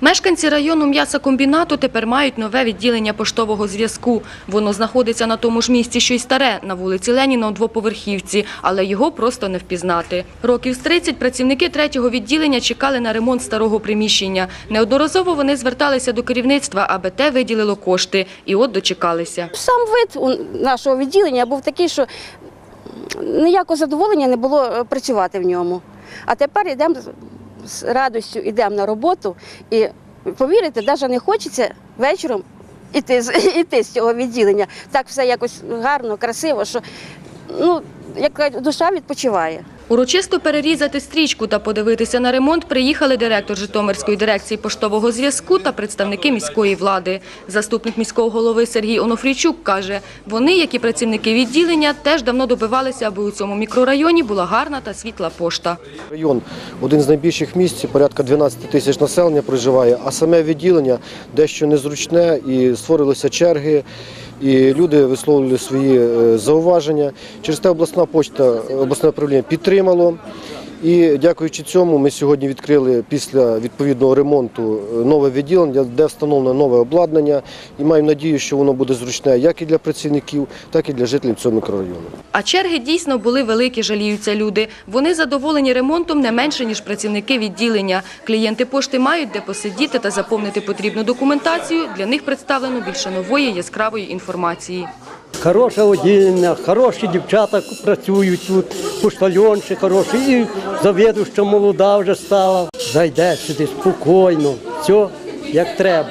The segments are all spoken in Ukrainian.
Мешканці району м'ясокомбінату тепер мають нове відділення поштового зв'язку. Воно знаходиться на тому ж місці, що й старе, на вулиці Леніна у двоповерхівці, але його просто не впізнати. Років з 30 працівники третього відділення чекали на ремонт старого приміщення. Неодноразово вони зверталися до керівництва, аби те виділило кошти. І от дочекалися. Сам вид нашого відділення був такий, що ніякого задоволення не було е, працювати в ньому. А тепер йдемо з- радістю йдемо на роботу і повірите, навіть не хочеться вечором іти, з- іти з цього відділення. Так все якось гарно, красиво, що ну, як душа відпочиває. Урочисто перерізати стрічку та подивитися на ремонт приїхали директор Житомирської дирекції поштового зв'язку та представники міської влади. Заступник міського голови Сергій Онофрійчук каже, вони, як і працівники відділення, теж давно добивалися, аби у цьому мікрорайоні була гарна та світла пошта. Район один з найбільших місць, порядка 12 тисяч населення проживає, а саме відділення дещо незручне і створилися черги. І люди висловлювали свої е, зауваження. Через те обласна почта, обласне управління підтримало. І дякуючи цьому, ми сьогодні відкрили після відповідного ремонту е, нове відділення, де встановлено нове обладнання. І маємо надію, що воно буде зручне як і для працівників, так і для жителів цього мікрорайону. А черги дійсно були великі, жаліються люди. Вони задоволені ремонтом не менше, ніж працівники відділення. Клієнти пошти мають де посидіти та заповнити потрібну документацію. Для них представлено більше нової яскравої інформації. Хороше одіння, хороші дівчата працюють тут, поштальонші хороші, і що молода вже стала. Зайде сюди спокійно, все як треба.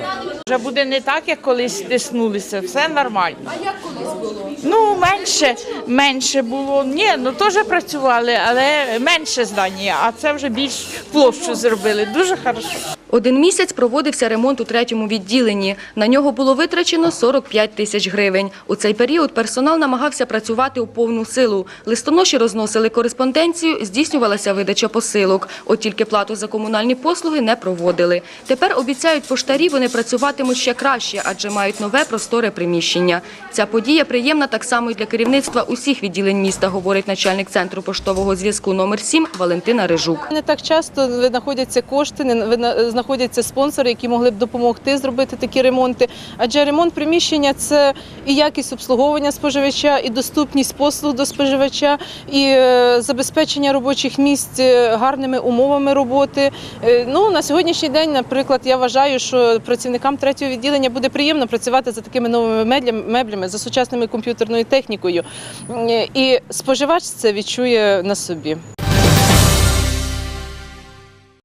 Вже буде не так, як колись тиснулися, все нормально. А як колись було? Ну, менше, менше було. Ні, ну теж працювали, але менше здання, а це вже більш площу зробили. Дуже хорошо. Один місяць проводився ремонт у третьому відділенні. На нього було витрачено 45 тисяч гривень. У цей період персонал намагався працювати у повну силу. Листоноші розносили кореспонденцію, здійснювалася видача посилок. От тільки плату за комунальні послуги не проводили. Тепер обіцяють поштарі, вони працюватимуть ще краще, адже мають нове просторе приміщення. Ця подія приємна так само і для керівництва усіх відділень міста, говорить начальник центру поштового зв'язку номер 7 Валентина Рижук. Не так часто знаходяться кошти, не знаходяться спонсори, які могли б допомогти зробити такі ремонти. Адже ремонт приміщення це і якість обслуговування споживача, і доступність послуг до споживача, і е, забезпечення робочих місць е, гарними умовами роботи. Е, Ну на сьогоднішній день, наприклад, я вважаю, що працівникам третього відділення буде приємно працювати за такими новими меблями, за сучасною комп'ютерною технікою. Е, І споживач це відчує на собі.